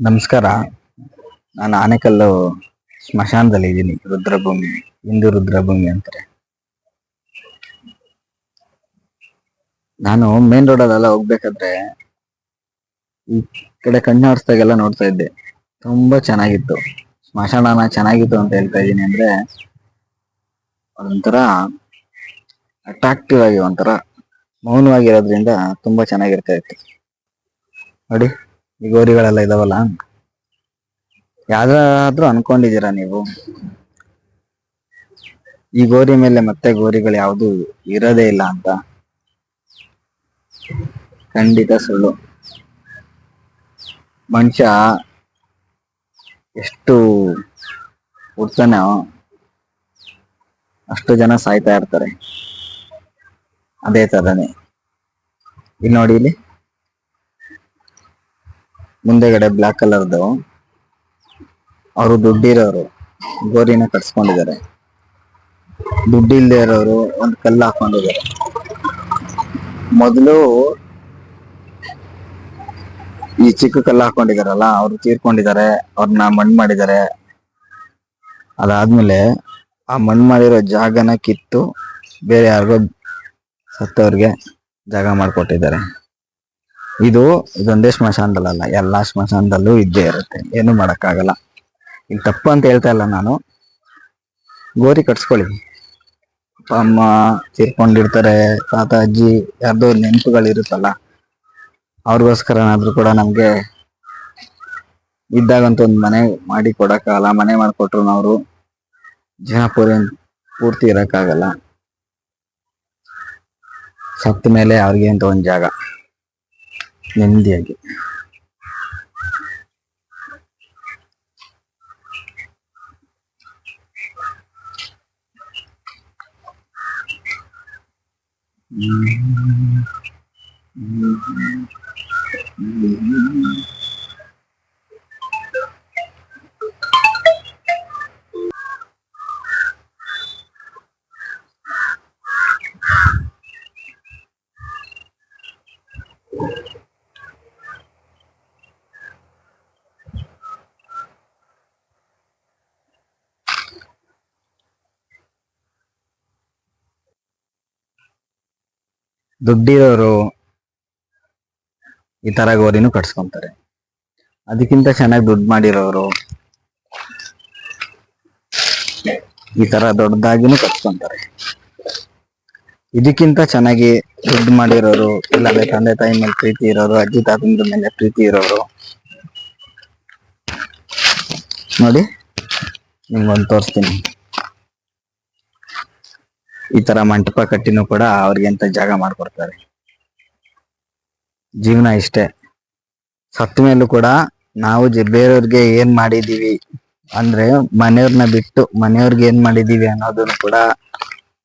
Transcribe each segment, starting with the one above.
ನಮಸ್ಕಾರ. ನಾನು ಆನೆಕಲ್ಲು ಸ್ಮಶಾನದಲ್ಲಿ ಇದ್ದೀನಿ. ರುದ್ರಭೂಮಿ, ಹಿಂದೂ ರುದ್ರಭೂಮಿ ಅಂತಾರೆ. ನಾನು ಮೇನ್ ರೋಡಲ್ಲೆಲ್ಲ ಹೋಗ್ಬೇಕಾದ್ರೆ ಈ ಕಡೆ ಕಣ್ಣಾಡಿಸ್ದಾಗೆಲ್ಲ ನೋಡ್ತಾ ಇದ್ದೆ. ತುಂಬಾ ಚೆನ್ನಾಗಿತ್ತು. ಸ್ಮಶಾನನ ಚೆನ್ನಾಗಿತ್ತು ಅಂತ ಹೇಳ್ತಾ ಇದ್ದೀನಿ ಅಂದ್ರೆ ಅದೊಂಥರ ಅಟ್ರಾಕ್ಟಿವ್ ಆಗಿ ಒಂಥರ ಮೌನವಾಗಿರೋದ್ರಿಂದ ತುಂಬಾ ಚೆನ್ನಾಗಿರ್ತಾ ಇತ್ತು. ನೋಡಿ. ಈ ಗೋರಿಗಳೆಲ್ಲ ಇದಾವಲ್ಲ? ಯಾವ್ದಾದ್ರೂ ಅನ್ಕೊಂಡಿದ್ದೀರಾ ನೀವು? ಈ ಗೋರಿ ಮೇಲೆ ಮತ್ತೆ ಗೋರಿಗಳು ಯಾವುದು ಇರೋದೇ ಇಲ್ಲ ಅಂತ. ಖಂಡಿತ ಸುಳ್ಳು. ಮನುಷ್ಯ ಎಷ್ಟು ಹುಡ್ತಾನೋ ಅಷ್ಟು ಜನ ಸಾಯ್ತಾ ಇರ್ತಾರೆ. ಅದೇ ತರನೇ ಇಲ್ಲಿ ನೋಡಿ ಇಲ್ಲಿ. ಮುಂದೆಗಡೆ ಬ್ಲಾಕ್ ಕಲರ್ದು ಅವರು ದುಡ್ಡಿರೋರು, ಗೋರಿನ ಕಟ್ಸ್ಕೊಂಡಿದ್ದಾರೆ. ದುಡ್ಡು ಇರೋರು ಒಂದು ಕಲ್ಲು ಹಾಕೊಂಡಿದ್ದಾರೆ ಮೊದಲು ಈ ಚಿಕ್ಕ ಕಲ್ಲು ಹಾಕೊಂಡಿದಾರಲ್ಲ ಅವ್ರು ತೀರ್ಕೊಂಡಿದ್ದಾರೆ ಅವ್ರನ್ನ ಮಣ್ಣು ಮಾಡಿದ್ದಾರೆ. ಅದಾದ್ಮೇಲೆ ಆ ಮಣ್ಣು ಮಾಡಿರೋ ಜಾಗನ ಕಿತ್ತು ಬೇರೆ ಯಾರಿಗೋ ಸತ್ತವ್ರಿಗೆ ಜಾಗ ಮಾಡ್ಕೊಟ್ಟಿದ್ದಾರೆ. ಇದು ಇದೊಂದೇ ಸ್ಮಶಾನದಲ್ಲ ಎಲ್ಲಾ ಸ್ಮಶಾನದಲ್ಲೂ ಇದ್ದೇ ಇರುತ್ತೆ, ಏನು ಮಾಡಕ್ಕಾಗಲ್ಲ. ಇಲ್ಲಿ ತಪ್ಪು ಅಂತ ಹೇಳ್ತಾ ಇಲ್ಲ ನಾನು. ಗೋರಿ ಕಟ್ಸ್ಕೊಳ್ಳಿ. ಅಪ್ಪ ಅಮ್ಮ ತೀರ್ಕೊಂಡಿರ್ತಾರೆ ತಾತ ಅಜ್ಜಿ ಯಾರ್ದೋ ನೆನಪುಗಳಿರುತ್ತಲ್ಲ, ಅವ್ರಿಗೋಸ್ಕರನಾದ್ರೂ ಕೂಡ ನಮ್ಗೆ ಇದ್ದಾಗಂತೂ ಒಂದು ಮನೆ ಮಾಡಿ ಕೊಡಕ್ಕಾಗಲ್ಲ, ಮನೆ ಮಾಡಿಕೊಟ್ರು ಅವರು. ಜೀವನ ಪೂರ್ತಿ ಪೂರ್ತಿ ಇರಕ್ಕಾಗಲ್ಲ. ಸತ್ತ ಮೇಲೆ ಅವ್ರಿಗೆ ಅಂತ ಒಂದು ಜಾಗ. നെന്തിയാക്കി Mm-hmm. Mm-hmm. Mm-hmm. ದುಡ್ಡಿರೋರು ಈ ತರ ಗೋರಿನು ಕಟ್ಸ್ಕೊಂತಾರೆ. ಅದಕ್ಕಿಂತ ಚೆನ್ನಾಗಿ ದುಡ್ಡು ಮಾಡಿರೋರು ಈ ತರ ದೊಡ್ಡದಾಗಿನು ಕಟ್ಸ್ಕೊಂತಾರೆ. ಇದಕ್ಕಿಂತ ಚೆನ್ನಾಗಿ ದುಡ್ಡು ಮಾಡಿರೋರು, ಇಲ್ಲಾಂದ್ರೆ ತಂದೆ ತಾಯಿ ಮೇಲೆ ಪ್ರೀತಿ ಇರೋರು, ಅಜ್ಜಿ ತಾತಂದ್ರ ಮೇಲೆ ಪ್ರೀತಿ ಇರೋರು. ನೋಡಿ, ನಿಮ್ಗೊಂದು ತೋರಿಸ್ತೀನಿ. ಈ ತರ ಮಂಟಪ ಕಟ್ಟಿನೂ ಕೂಡ ಅವ್ರಿಗೆ ಅಂತ ಜಾಗ ಮಾಡ್ಕೊಡ್ತಾರೆ. ಜೀವನ ಇಷ್ಟೇ. ಸತ್ತ ಮೇಲೂ ಕೂಡ ನಾವು ಬೇರೆಯವ್ರಿಗೆ ಏನ್ ಮಾಡಿದೀವಿ ಅಂದ್ರೆ ಮನೆಯವ್ರನ್ನ ಬಿಟ್ಟು ಮನೆಯವ್ರಿಗೆ ಏನ್ ಮಾಡಿದೀವಿ ಅನ್ನೋದನ್ನು ಕೂಡ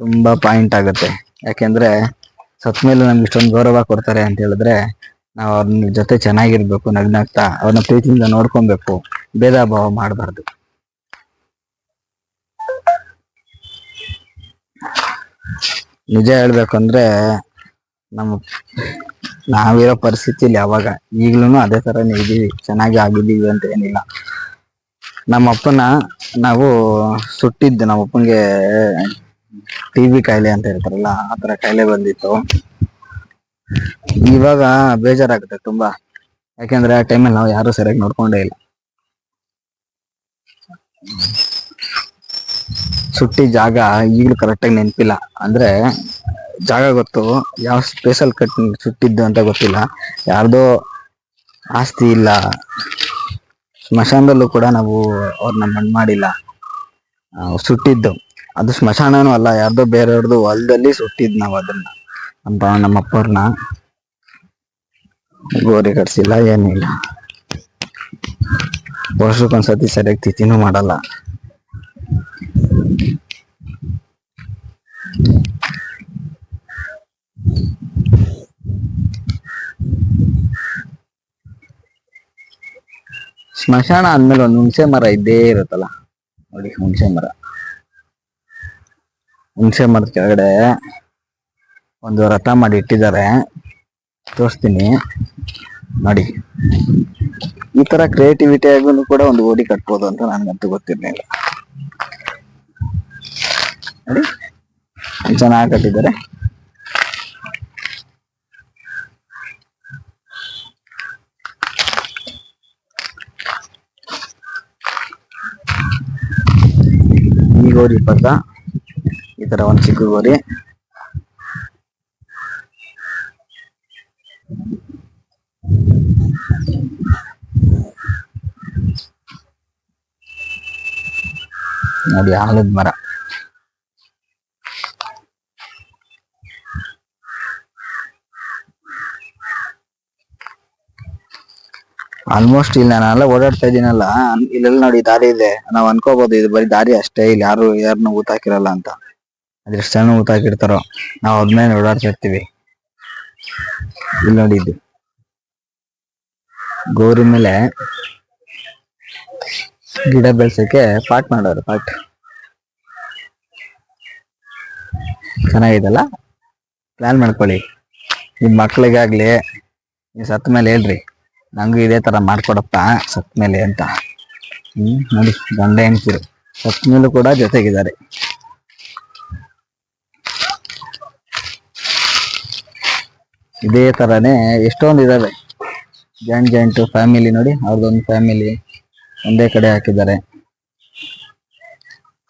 ತುಂಬಾ ಪಾಯಿಂಟ್ ಆಗುತ್ತೆ. ಯಾಕೆಂದ್ರೆ ಸತ್ ಮೇಲೆ ನಮ್ಗೆ ಇಷ್ಟೊಂದು ಗೌರವ ಕೊಡ್ತಾರೆ ಅಂತ ಹೇಳಿದ್ರೆ ನಾವು ಅವ್ರ ಜೊತೆ ಚೆನ್ನಾಗಿರ್ಬೇಕು ನಗ್ನಗ್ತಾ ಅವ್ರನ್ನ ಪ್ರೀತಿಯಿಂದ ನೋಡ್ಕೊಬೇಕು. ಭೇದ ಭಾವ ಮಾಡಬಾರ್ದು. ನಿಜ ಹೇಳ್ಬೇಕಂದ್ರೆ ನಮ್ಮ ನಾವಿರೋ ಪರಿಸ್ಥಿತಿಲಿ ಅವಾಗ ಈಗ್ಲೂ ಅದೇ ತರನೇ ಇದೀವಿ, ಚೆನ್ನಾಗಿ ಆಗಿದ್ದೀವಿ ಅಂತ ಏನಿಲ್ಲ. ನಮ್ಮ ಅಪ್ಪನ ನಾವು ಸುಟ್ಟಿದ್ದು ನಮ್ಮ ಅಪ್ಪನ್ಗೆ ಟಿ ಬಿ ಕಾಯಿಲೆ ಅಂತ ಹೇಳ್ತಾರಲ್ಲ, ಆ ತರ ಕಾಯಿಲೆ ಬಂದಿತ್ತು. ಇವಾಗ ಬೇಜಾರಾಗುತ್ತೆ ತುಂಬಾ. ಯಾಕೆಂದ್ರೆ ಆ ಟೈಮಲ್ಲಿ ನಾವು ಯಾರು ಸರಿಯಾಗಿ ನೋಡ್ಕೊಂಡೇ ಇಲ್ಲ. ಸುಟ್ಟಿ ಜಾಗ ಈಗಲೂ ಕರೆಕ್ಟಾಗಿ ನೆನಪಿಲ್ಲ. ಅಂದ್ರೆ ಜಾಗ ಗೊತ್ತು, ಯಾವ ಸ್ಪೇಸಲ್ಲಿ ಕಟ್ ಸುಟ್ಟಿದ್ದು ಅಂತ ಗೊತ್ತಿಲ್ಲ. ಯಾರ್ದೋ ಆಸ್ತಿ ಇಲ್ಲ. ಸ್ಮಶಾನದಲ್ಲೂ ಕೂಡ ನಾವು ಅವ್ರನ್ನ ಮಣ್ಣು ಮಾಡಿಲ್ಲ. ಸುಟ್ಟಿದ್ದು. ಅದು ಸ್ಮಶಾನನೂ ಅಲ್ಲ, ಯಾರ್ದೋ ಬೇರೆಯವ್ರದ್ದು ಹೊಲದಲ್ಲಿ ಸುಟ್ಟಿದ್ದು ನಾವು ಅದನ್ನ ನಮ್ಮ ನಮ್ಮ ಅಪ್ಪವ್ರನ್ನ ಗೋರಿ ಕಟ್ಸಿಲ್ಲ, ಏನಿಲ್ಲ. ವರ್ಷಕ್ಕೊಂದ್ಸತಿ ಸರಿಯಾಗಿ ತಿಥಿನೂ ಮಾಡಲ್ಲ. ಸ್ಮಶಾನ ಅಂದ್ಮೇಲೆ ಒಂದು ಹುಣಸೆ ಮರ ಇದ್ದೇ ಇರುತ್ತಲ್ಲ, ನೋಡಿ ಹುಣಸೆ ಮರ. ಹುಣಸೆ ಮರದ ಕೆಳಗಡೆ ಒಂದು ರಥ ಮಾಡಿ ಇಟ್ಟಿದ್ದಾರೆ. ತೋರಿಸ್ತೀನಿ. ನೋಡಿ. ಈ ತರ ಕ್ರಿಯೇಟಿವಿಟಿ ಆಗೂ ಕೂಡ ಒಂದು ಓಡಿ ಕಟ್ಬೋದು ಅಂತ ನನ್ಗಂತೂ ಗೊತ್ತಿರ್ಲಿಲ್ಲ. ನೋಡಿ. ಚೆನ್ನಾಗಿ ಕಟ್ಟಿದ್ದಾರೆ ಈ ಗೋರಿ ಪಕ್ಕ ಈ ತರ ಒಂದು ಚಿಕ್ಕ ಗೋರಿ ನೋಡಿ ಆಲದ ಮರ ಆಲ್ಮೋಸ್ಟ್ ಇಲ್ಲಿ, ನಾನೆಲ್ಲ ಓಡಾಡ್ತಾ ಇದೀನಲ್ಲ ಇಲ್ಲೆಲ್ಲ ನೋಡಿ, ದಾರಿ ಇದೆ. ನಾವ್ ಅನ್ಕೋಬಹುದು ಇದು ಬರೀ ದಾರಿ ಅಷ್ಟೇ. ಇಲ್ಲಿ ಯಾರು ಯಾರನ್ನು ಊತಾಕಿರಲ್ಲ ಅಂತ. ಅದೆಷ್ಟು ಜನ ಊತ ಹಾಕಿರ್ತಾರೋ, ನಾವ್ ಅದ್ಮೇಲೆ ಓಡಾಡ್ತಾ ಇರ್ತೀವಿ. ಇಲ್ಲಿ ನೋಡಿ ಇದು. ಗೋರಿ ಮೇಲೆ ಗಿಡ ಬೆಳ್ಸಕ್ಕೆ ಪಾಟ್ ಮಾಡೋರು, ಪಾಟ್. ಚೆನ್ನಾಗಿದೆಲ್ಲ ಪ್ಲಾನ್ ಮಾಡ್ಕೊಳ್ಳಿ. ನಿಮ್ ಮಕ್ಳಿಗಾಗ್ಲಿ, ನೀವು ಸತ್ತ ಮೇಲೆ ಹೇಳ್ರಿ. ನಂಗೂ ಇದೇ ತರ ಮಾಡ್ಕೊಡಪ್ಪ ಸತ್ ಮೇಲೆ ಅಂತ. ಹ್ಮ್, ನೋಡಿ, ಗಂಡ ಹೆಂಡ್ತಿರು. ಸತ್ ಮೇಲೂ ಕೂಡ ಜೊತೆಗಿದ್ದಾರೆ. ಇದೇ ತರನೇ ಎಷ್ಟೊಂದು ಇದಾವೆ. ಜಾಯಿಂಟ್ ಜಾಯಿಂಟ್ ಫ್ಯಾಮಿಲಿ ನೋಡಿ ಅವ್ರದ್ದೊಂದು ಫ್ಯಾಮಿಲಿ ಒಂದೇ ಕಡೆ ಹಾಕಿದ್ದಾರೆ.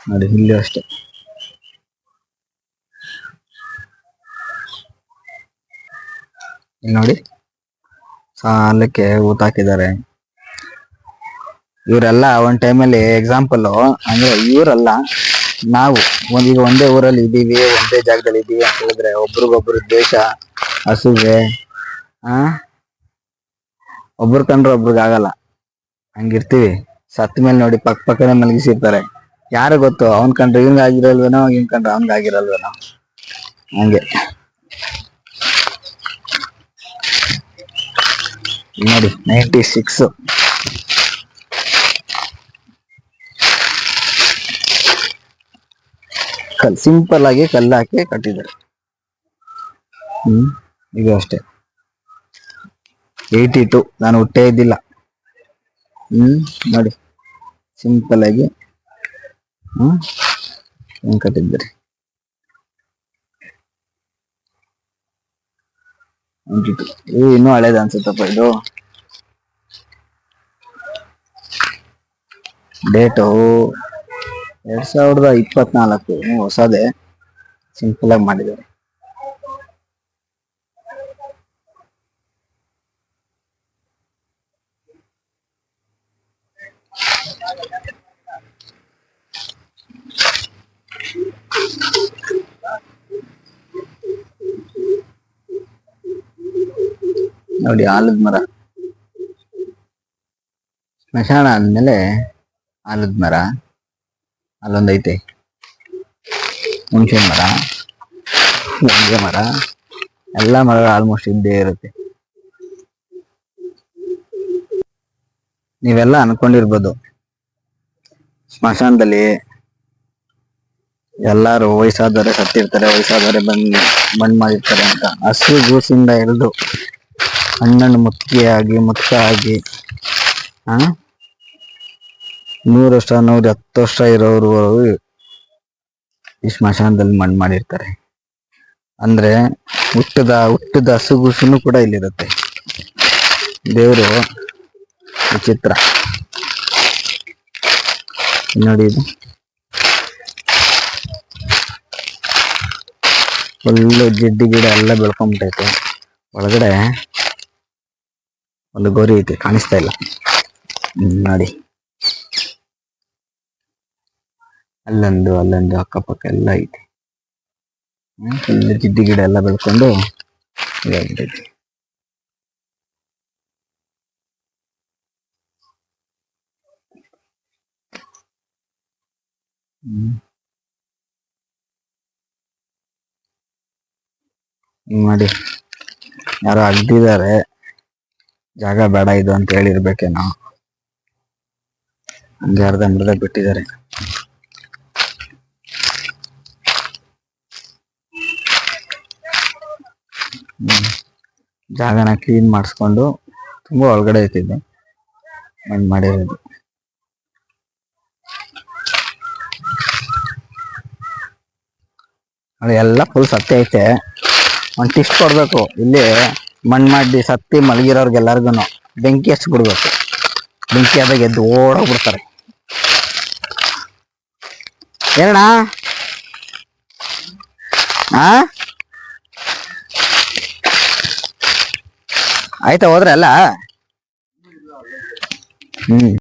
ನೋಡಿ ಇಲ್ಲಿ ಅಷ್ಟೇ. ಇಲ್ಲಿ ನೋಡಿ. ಸಾಲಕ್ಕೆ ಊಟ ಹಾಕಿದ್ದಾರೆ. ಇವರೆಲ್ಲ ಒಂದ್ ಟೈಮಲ್ಲಿ ಎಕ್ಸಾಂಪಲ್ ಅಂದ್ರೆ ಇವರಲ್ಲ ನಾವು ಒಂದ್, ಈಗ ಒಂದೇ ಊರಲ್ಲಿ ಇದ್ದೀವಿ, ಒಂದೇ ಜಾಗದಲ್ಲಿ ಇದ್ದೀವಿ ಅಂತ ಹೇಳಿದ್ರೆ ಒಬ್ರಿಗೊಬ್ರು ದ್ವೇಷ ಹಸುವೆ ಆ? ಒಬ್ರು ಕಂಡ್ರೆ ಒಬ್ರಿಗೆ ಆಗಲ್ಲ. ಹಂಗಿರ್ತೀವಿ. ಸತ್ ಮೇಲೆ ನೋಡಿ ಪಕ್ಕ ಪಕ್ಕನೆ ಮಲಗಿಸಿರ್ತಾರೆ. ಯಾರು ಗೊತ್ತು? ಅವ್ನ್ ಕಂಡ್ರೆ ಇವಂಗ ಆಗಿರಲ್ವೇನೋ ಇವ್ನ್ ಕಂಡ್ರೆ ಅವನ್ಗಾಗಿರಲ್ವೇನೋ. ಹಂಗೆ. ನೋಡಿ ನೈಂಟಿ ಸಿಕ್ಸ್ ಕಲ್ ಸಿಂಪಲ್ ಆಗಿ ಕಲ್ಲು ಹಾಕಿ ಕಟ್ಟಿದ್ದಾರೆ. ಹ್ಮ್, ಇದು ಅಷ್ಟೇ. ಏಯ್ಟಿ ಟು ನಾನು ಹುಟ್ಟೇ ಇದ್ದಿಲ್ಲ. ಹ್ಮ್, ನೋಡಿ ಸಿಂಪಲ್ ಆಗಿ, ಹ್ಮ್ ಕಟ್ಟಿದ್ದಾರೆ. ಇನ್ನೂ ಹಳೇದ ಅನ್ಸುತ್ತಪ್ಪ ಇದು. ಡೇಟು ಎರಡ್ ಸಾವಿರದ ಇಪ್ಪತ್ನಾಲ್ಕು. ಹೊಸದೇ. ಸಿಂಪಲ್ ಆಗಿ ಮಾಡಿದ್ದಾರೆ. ನೋಡಿ ಆಲದ ಮರ. ಸ್ಮಶಾನ ಅಂದ್ಮೇಲೆ ಆಲದ ಮರ. ಅಲ್ಲೊಂದೈತೆ. ಹುಣಸೆ ಮರ, ಗಂಗೆ ಮರ. ಎಲ್ಲ ಮರಗಳು ಆಲ್ಮೋಸ್ಟ್ ಇದ್ದೇ ಇರುತ್ತೆ. ನೀವೆಲ್ಲ ಅನ್ಕೊಂಡಿರ್ಬೋದು. ಸ್ಮಶಾನದಲ್ಲಿ ಎಲ್ಲಾರು ವಯಸ್ಸಾದವರೇ ಸತ್ತಿರ್ತಾರೆ, ವಯಸ್ಸಾದವರೆ ಬಂದ್ ಮಣ್ಣು ಮಾಡಿರ್ತಾರೆ ಅಂತ. ಹಸು, ಜ್ಯೂಸಿಂದ ಹಿಡಿದು ಹಣ್ಣನ್ನು ಮುತ್ತಿಗೆ ಆಗಿ ಮುತ್ತ ಆಗಿ, ಆ? ನೂರು ವರ್ಷ ನೂರ ಹತ್ತು ವರ್ಷ ಇರೋರು ಈ ಸ್ಮಶಾನದಲ್ಲಿ ಮಣ್ಣು ಮಾಡಿರ್ತಾರೆ. ಅಂದ್ರೆ ಹುಟ್ಟದ ಹುಟ್ಟದ ಹಸುಗುಸುನು ಕೂಡ ಇಲ್ಲಿರುತ್ತೆ. ದೇವರು ವಿಚಿತ್ರ. ನೋಡಿ ಇದು. ಫುಲ್ಲು ಜಿಡ್ಡು ಗಿಡ ಎಲ್ಲ ಬೆಳ್ಕೊಂಬಿಟ್ಟೈತೆ ಒಳಗಡೆ ಒಂದು ಗೋರಿ ಐತೆ, ಕಾಣಿಸ್ತಾ ಇಲ್ಲ. ನೋಡಿ. ಅಲ್ಲೊಂದು ಅಲ್ಲೊಂದು ಅಕ್ಕಪಕ್ಕ ಎಲ್ಲ ಐತೆ. ಜಿಡ್ಡು ಗಿಡ ಎಲ್ಲ ಬೆಳ್ಕೊಂಡು ಇದಾಗ್ಬಿಟ್ಟೈತೆ ಹ್ಮ್. ನೋಡಿ. ಯಾರೋ ಅಗ್ದಿದ್ದಾರೆ ಜಾಗ ಬೇಡ ಇದು ಅಂತ ಹೇಳಿರ್ಬೇಕೇನೋ. ಹಂಗೆ ಅರ್ಧ ಮರ್ಧ ಬಿಟ್ಟಿದ್ದಾರೆ. ಜಾಗನ ಕ್ಲೀನ್ ಮಾಡಿಸ್ಕೊಂಡು ತುಂಬಾ ಒಳಗಡೆ ಐತಿದ್ದು ಮಣ್ಣು ಮಾಡಿರೋದು. ಎಲ್ಲ ಫುಲ್ ಸತ್ಯ ಐತೆ. ಒಂದು ಟಿಸ್ಟ್ ಕೊಡ್ಬೇಕು. ಇಲ್ಲಿ ಮಣ್ಣ್ ಮಾಡಿ ಸತ್ತಿ ಮಲಗಿರೋರ್ಗೆಲ್ಲರಿಗೂ ಬೆಂಕಿ ಹಚ್ಚಿ ಬಿಡ್ಬೇಕು. ಬೆಂಕಿ ಆದಾಗ ಎದ್ದು ಓಡೋಗ್ಬಿಡ್ತಾರೆ ಏನಣ್ಣ? ಆ? ಆಯ್ತಾ ಹೋದ್ರೆ ಅಲ್ಲ? ಹ್ಮ್.